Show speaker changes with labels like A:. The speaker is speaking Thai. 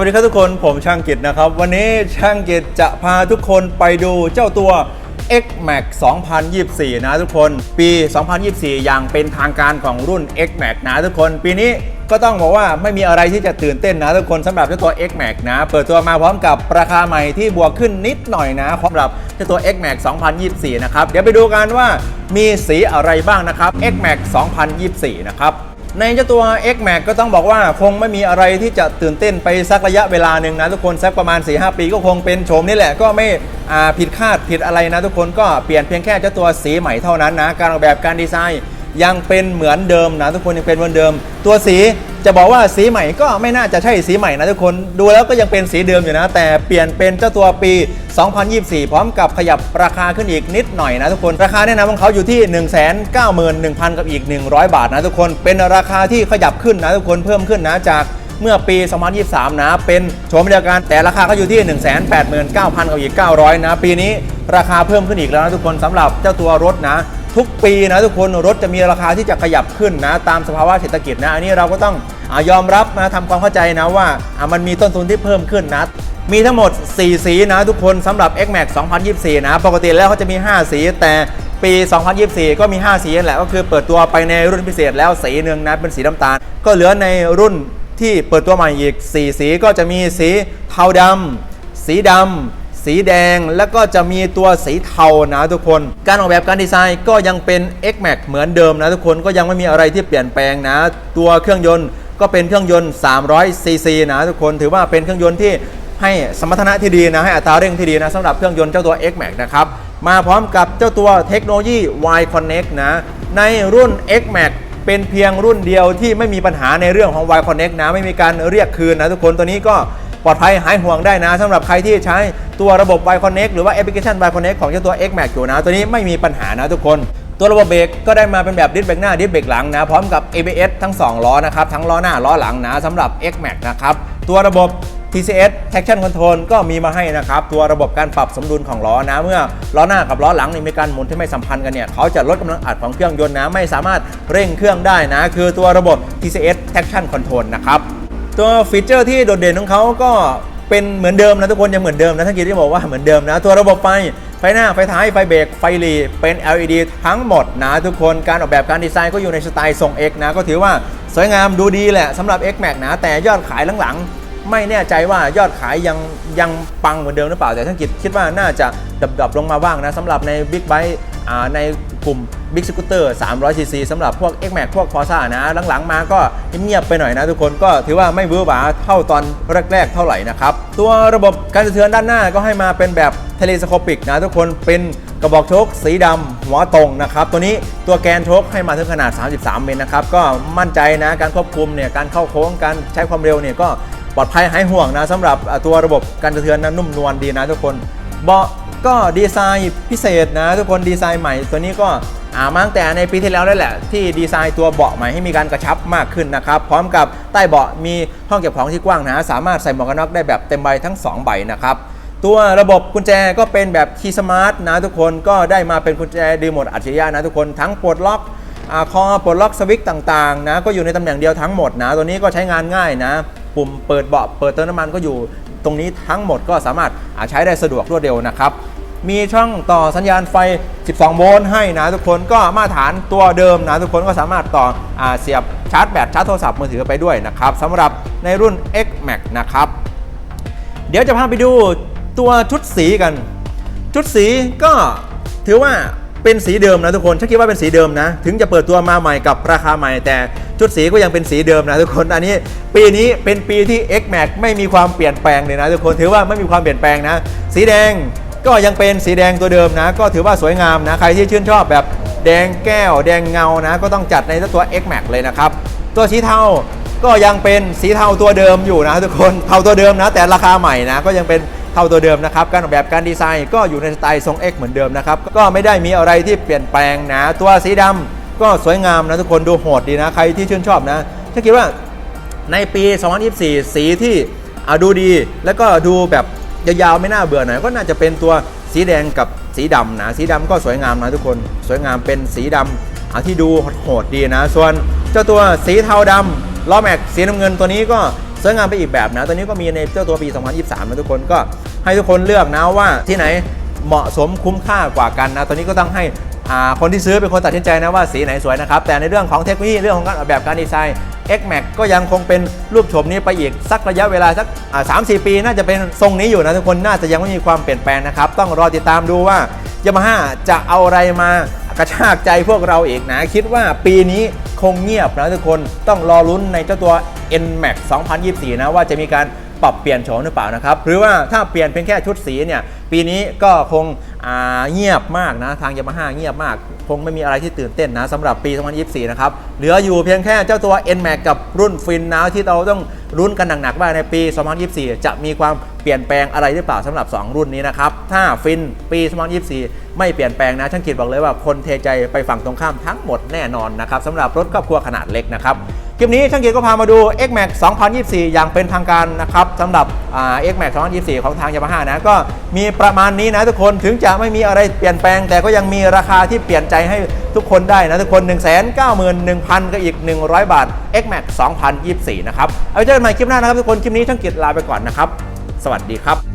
A: สวัสดีครับทุกคน ผมช่างกิจนะครับ วันนี้ช่างกิจจะพาทุกคนไปดูเจ้าตัว X Max 2024 นะทุกคน ปี 2024 อย่างเป็นทางการของรุ่น X Max นะทุกคน ปีนี้ก็ต้องบอกว่าไม่มีอะไรที่จะตื่นเต้นนะทุกคนสำหรับเจ้าตัว X Max นะ เปิดตัวมาพร้อมกับราคาใหม่ที่บวกขึ้นนิดหน่อยนะสำหรับเจ้าตัว X Max 2024 นะครับ เดี๋ยวไปดูกันว่ามีสีอะไรบ้างนะครับ X Max 2024 นะครับ ในเจ้าตัว X Max ก็ต้องบอกว่าคงไม่มีอะไรที่จะตื่นเต้นไปสักระยะเวลาหนึ่งนะทุกคนสักประมาณ 4-5 ปีก็คงเป็นโฉมนี่แหละก็ไม่ผิดคาดผิดอะไรนะทุกคนก็เปลี่ยนเพียงแค่เจ้าตัวสีใหม่เท่านั้นนะ การออกแบบการดีไซน์ยังเป็นเหมือนเดิมนะทุกคนยังเป็นเหมือนเดิม ตัวสี จะบอกว่าสีใหม่ก็ไม่น่าจะใช่สีใหม่นะทุกคน ดูแล้วก็ยังเป็นสีเดิมอยู่นะ แต่เปลี่ยนเป็นเจ้าตัวปี 2024 พร้อมกับขยับราคาขึ้นอีกนิดหน่อยนะทุกคน ราคาแนะนำของเขาอยู่ที่ 191,000 กับอีก 100 บาทนะทุกคน เป็นราคาที่ขยับขึ้นนะทุกคนเพิ่มขึ้นนะจากเมื่อปี 2023 นะ เป็นโฉมเดียวกัน แต่ราคาก็อยู่ที่ 189,000 กับอีก 900 นะ ปีนี้ราคาเพิ่มขึ้นอีกแล้วนะทุกคนสำหรับเจ้าตัวรถนะ ทุกปีนะทุกคนรถจะมีราคาที่จะขยับขึ้นนะตามสภาวะเศรษฐกิจนะอันนี้เราก็ต้องอยอมรับนะทำความเข้าใจนะว่ามันมีต้นทุนที่เพิ่มขึ้นนะมีทั้งหมด 4 สีนะทุกคนสำหรับ X Max 2024 นะปกติแล้วเขาจะมี 5 สีแต่ปี 2024 ก็มี 5 สีนั่นแหละก็คือเปิดตัวไปในรุ่นพิเศษแล้วสีหนึ่งนะเป็นสีน้ำตาล ก็เหลือในรุ่นที่เปิดตัวใหม่อีก 4 สีก็จะมีสีเทาดำสีดำ สีแดงแล้วก็จะมีตัวสีเทานะทุกคน การออกแบบการดีไซน์ก็ยังเป็น X Max เหมือนเดิมนะทุกคนก็ยังไม่มีอะไรที่เปลี่ยนแปลงนะ ตัวเครื่องยนต์ก็เป็นเครื่องยนต์300ซีซีนะทุกคนถือว่าเป็นเครื่องยนต์ที่ให้สมรรถนะที่ดีนะให้อัตราเร่งที่ดีนะสำหรับเครื่องยนต์เจ้าตัว X Max นะครับมาพร้อมกับเจ้าตัวเทคโนโลยี Y Connect นะในรุ่น X Max เป็นเพียงรุ่นเดียวที่ไม่มีปัญหาในเรื่องของ Y Connect นะไม่มีการเรียกคืนนะทุกคนตัวนี้ก็ ปลอดภัยหายห่วงได้นะสำหรับใครที่ใช้ตัวระบบ Y Connect หรือว่าแอปพลิเคชัน Y Connect ของเจ้าตัว X Max อยู่นะ ตัวนี้ไม่มีปัญหานะทุกคน ตัวระบบเบรกก็ได้มาเป็นแบบดิสเบรกหน้าดิสเบรกหลังนะพร้อมกับ ABS ทั้ง 2 ล้อนะครับทั้งล้อหน้าล้อหลังนะสำหรับ X Max นะครับตัวระบบ TCS Traction Control ก็มีมาให้นะครับ ตัวระบบการปรับสมดุลของล้อนะ เมื่อล้อหน้ากับล้อหลังนี่มีการหมุนที่ไม่สัมพันธ์กันเนี่ย เขาจะลดกำลังอัดของเครื่องยนต์นะ ไม่สามารถเร่งเครื่องได้นะ คือตัวระบบ TCS Traction Control นะครับ ตัวฟีเจอร์ที่โดดเด่นของเขาก็เป็นเหมือนเดิมนะทุกคนยังเหมือนเดิมนะท่านกีที่บอกว่าเหมือนเดิมนะ ตัวระบบไฟไฟหน้าไฟท้ายไฟเบรกไฟหลีเป็น LED ทั้งหมดนะทุกคนการออกแบบการดีไซน์ก็อยู่ในสไตล์ทรง X นะ ก็ถือว่าสวยงามดูดีแหละสำหรับ X Max นะ แต่ยอดขายหลังๆ ไม่แน่ใจว่ายอดขายยังยังปังเหมือนเดิมหรือเปล่าแต่ท่านกิจคิดว่าน่าจะดับๆลงมาบ้างนะสำหรับใน Big b i k e อ่าใน กลุ่ม Big Scooter 300cc สำหรับพวก X Max พวก Corsa นะ หลังๆ มาก็เงียบไปหน่อยนะทุกคนก็ถือว่าไม่เวื้อหวาเท่าตอนแรก ๆ เท่าไหร่นะครับ ตัวระบบการสะเทือนด้านหน้าก็ให้มาเป็นแบบเทเลสโคปิกนะทุกคนเป็นกระบอกโชคสีดำหัวตรงนะครับ ตัวนี้ตัวแกนโชคให้มาถึงขนาด 33 เมตรนะครับ ก็มั่นใจนะการควบคุมเนี่ยการเข้าโค้งการใช้ความเร็วเนี่ยก็ปลอดภัยหายห่วงนะสำหรับตัวระบบการสะเทือนนั้นนุ่มนวลดีนะทุกคนเบาะ ก็ดีไซน์พิเศษนะ ทุกคนดีไซน์ใหม่ตัวนี้ก็อ่ามาตั้งแต่ในปีที่แล้วได้แหละ ที่ดีไซน์ตัวเบาะใหม่ให้มีการกระชับมากขึ้นนะครับ พร้อมกับใต้เบาะมีห้องเก็บของที่กว้างนะ สามารถใส่หมวกกันน็อกได้แบบเต็มใบทั้ง 2 ใบนะครับตัวระบบกุญแจก็เป็นแบบคีย์สมาร์ทนะทุกคนก็ได้มาเป็นกุญแจรีโมทอัจฉริยะนะทุกคนทั้งปลดล็อกอคอปลดล็อกสวิตช์ต่างๆนะก็อยู่ในตำแหน่งเดียวทั้งหมดนะ ตัวนี้ก็ใช้งานง่ายนะ ปุ่มเปิดเบาะเปิดเติมน้ำมันก็อยู่ ตรงนี้ทั้งหมดก็สามารถใช้ได้สะดวกรวดเร็วนะครับมีช่องต่อสัญญาณไฟ 12 โวลต์ให้นะทุกคนก็มาตรฐานตัวเดิมนะทุกคนก็สามารถต่ออเสียบชาร์จแบตชาร์จโทรศัพท์มือถือไปด้วยนะครับสำหรับในรุ่น X Max นะครับ เดี๋ยวจะพาไปดูตัวชุดสีกัน ชุดสีก็ถือว่า เป็นสีเดิมนะทุกคนฉันคิดว่าเป็นสีเดิมนะ ถึงจะเปิดตัวมาใหม่กับราคาใหม่ แต่ชุดสีก็ยังเป็นสีเดิมนะทุกคนอันนี้ปีนี้เป็นปีที่ X Max ไม่มีความเปลี่ยนแปลงเลยนะทุกคนถือว่าไม่มีความเปลี่ยนแปลงนะ สีแดงก็ยังเป็นสีแดงตัวเดิมนะ ก็ถือว่าสวยงามนะ ใครที่ชื่นชอบแบบแดงแก้ว แดงเงานะ ก็ต้องจัดในตัว X Max เลยนะครับ ตัวสีเทาก็ยังเป็นสีเทาตัวเดิมอยู่นะทุกคนเทาตัวเดิมนะ แต่ราคาใหม่นะก็ยังเป็น เทาตัวเดิมนะครับ การออกแบบการดีไซน์ก็อยู่ในสไตล์ทรง X เหมือนเดิมนะครับ ก็ไม่ได้มีอะไรที่เปลี่ยนแปลงนะ ตัวสีดำก็สวยงามนะทุกคนดูโหดดีนะ ใครที่ชื่นชอบนะฉันคิดว่าในปี 2024 สีที่ดูดี แล้วก็ดูแบบยาวๆไม่น่าเบื่อหน่อยก็น่าจะเป็นตัวสีแดงกับสีดำนะสีดำก็สวยงามนะทุกคนสวยงามเป็นสีดำอะที่ดูโหดดีนะ ส่วนเจ้าตัวสีเทาดำล้อแม็กสีน้ำเงินตัวนี้ก็ เสวยงามไปอีกแบบนะตอนนี้ก็มีในเจ้าตัวปี 2023 นะทุกคนก็ให้ทุกคนเลือกนะว่าที่ไหนเหมาะสมคุ้มค่ากว่ากันนะตอนนี้ก็ต้องให้คนที่ซื้อเป็นคนตัดสินใจนะว่าสีไหนสวยนะครับ แต่ในเรื่องของเทคโนโลยีเรื่องของการออกแบบการดีไซน์ X Max ก็ยังคงเป็นรูปโฉมนี้ไปอีก สักระยะเวลาสักสามสี่ปี น่าจะเป็นทรงนี้อยู่นะทุกคนน่าจะยังไม่มีความเปลี่ยนแปลงนะครับ ต้องรอติดตามดูว่ายามาฮ่าจะเอาอะไรมากระชากใจพวกเราอีกนะ คิดว่าปีนี้คงเงียบนะทุกคนต้องรอลุ้นในเจ้าตัว N Max 2024 นะว่าจะมีการปรับเปลี่ยนโฉมหรือเปล่านะครับ หรือว่าถ้าเปลี่ยนเพียงแค่ชุดสีเนี่ยปีนี้ก็คงเงียบมากนะ ทางยามาฮ่าเงียบมาก คงไม่มีอะไรที่ตื่นเต้นนะสำหรับปี 2024 นะครับ เหลืออยู่เพียงแค่เจ้าตัว N Max กับรุ่นฟินนะที่เราต้องรุ้นกันหนักๆว่าในปี 2024 จะมีความเปลี่ยนแปลงอะไรหรือเปล่าสำหรับ 2 รุ่นนี้นะครับ ถ้าฟินปี 2024 ไม่เปลี่ยนแปลงนะช่างกิจบอกเลยว่าคนเทใจไปฝั่งตรงข้ามทั้งหมดแน่นอนนะครับสำหรับรถครอบครัวขนาดเล็กนะครับ คลิปนี้ช่างเกียร์ก็พามาดู X Max 2024 อย่างเป็นทางการนะครับสำหรับ X Max 2024 ของทาง Yamaha นะก็มีประมาณนี้นะทุกคนถึงจะไม่มีอะไรเปลี่ยนแปลง แต่ก็ยังมีราคาที่เปลี่ยนใจให้ทุกคนได้นะทุกคน 1 9 1 0 0 0 ก็อีก 100 บาท X Max 2024 นะครับ เอาเจอกันใหม่คลิปหน้านะครับทุกคน คลิปนี้ช่างเกียร์ลาไปก่อนนะครับ สวัสดีครับ